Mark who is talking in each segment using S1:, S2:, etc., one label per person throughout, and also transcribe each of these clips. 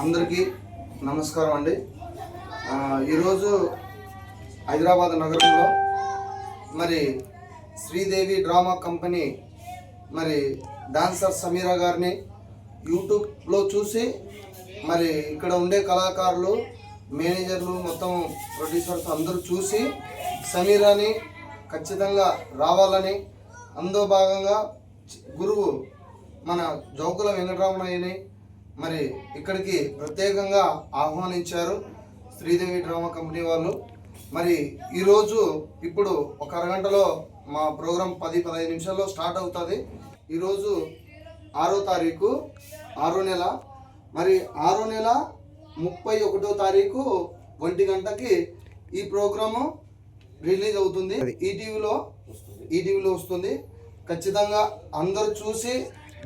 S1: అందరికీ నమస్కారం అండి. ఈరోజు హైదరాబాద్ నగరంలో మరి శ్రీదేవి డ్రామా కంపెనీ మరి డాన్సర్ సమీరా గారిని యూట్యూబ్లో చూసి మరి ఇక్కడ ఉండే కళాకారులు మేనేజర్లు మొత్తం ప్రొడ్యూసర్స్ అందరూ చూసి సమీరాని ఖచ్చితంగా రావాలని అందులో భాగంగా గురువు మన జౌకుల వెంకటరామయ్యని మరి ఇక్కడికి ప్రత్యేకంగా ఆహ్వానించారు శ్రీదేవి డ్రామా కంపెనీ వాళ్ళు. మరి ఈరోజు ఇప్పుడు ఒక అరగంటలో మా ప్రోగ్రాం పది పదహైదు నిమిషాల్లో స్టార్ట్ అవుతుంది. ఈరోజు ఆరో తారీఖు ఆరో నెల. మరి ఆరో నెల ముప్పై ఒకటో తారీఖు ఒంటి గంటకి ఈ ప్రోగ్రాము రిలీజ్ అవుతుంది. ఈటీవీలో ఈటీవీలో వస్తుంది. ఖచ్చితంగా అందరూ చూసి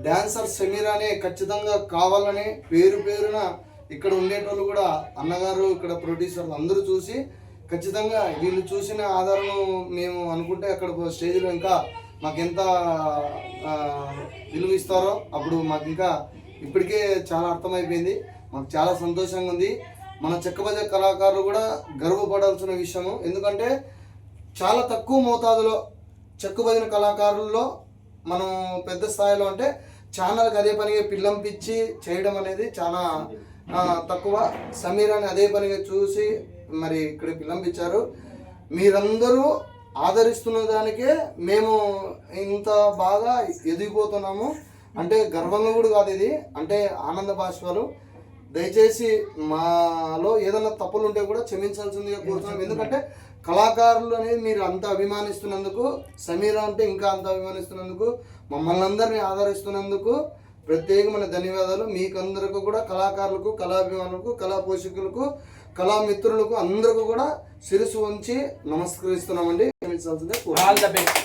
S1: డాన్సర్ అనే ఖచ్చితంగా కావాలని పేరు పేరున ఇక్కడ ఉండేటోళ్ళు కూడా అన్నగారు ఇక్కడ ప్రొడ్యూసర్లు అందరూ చూసి ఖచ్చితంగా వీళ్ళు చూసిన ఆధారం మేము అనుకుంటే అక్కడ స్టేజ్లో ఇంకా మాకు ఎంత విలువ ఇస్తారో అప్పుడు మాకు ఇంకా ఇప్పటికే చాలా అర్థమైపోయింది. మాకు చాలా సంతోషంగా ఉంది. మన చెక్కబజ కళాకారులు కూడా గర్వపడాల్సిన విషయము. ఎందుకంటే చాలా తక్కువ మోతాదులో చెక్కుబదిన కళాకారుల్లో మనం పెద్ద స్థాయిలో అంటే ఛానల్కి అదే పనిగా పిల్లంపించి చేయడం అనేది చాలా తక్కువ. సమీరాన్ని అదే పనిగా చూసి మరి ఇక్కడ పిల్లంపించారు మీరందరూ ఆదరిస్తున్న దానికే మేము ఇంత బాగా ఎదిగిపోతున్నాము. అంటే గర్వంగా కూడా కాదు ఇది. అంటే ఆనంద బాష్పాలు దయచేసి మాలో ఏదైనా తప్పులు ఉంటే కూడా క్షమించాల్సిందిగా కోరుతున్నాం. ఎందుకంటే కళాకారులు అనేది మీరు అంత అభిమానిస్తున్నందుకు సమీర అంటే ఇంకా అంత అభిమానిస్తున్నందుకు మమ్మల్ని అందరినీ ఆదరిస్తున్నందుకు ప్రత్యేకమైన ధన్యవాదాలు. మీకందరికీ కూడా కళాకారులకు కళాభిమానులకు కళా పోషకులకు కళామిత్రులకు అందరికీ కూడా శిరసు ఉంచి నమస్కరిస్తున్నామండి. క్షమించాల్సిందే
S2: ఆల్ ద బెస్ట్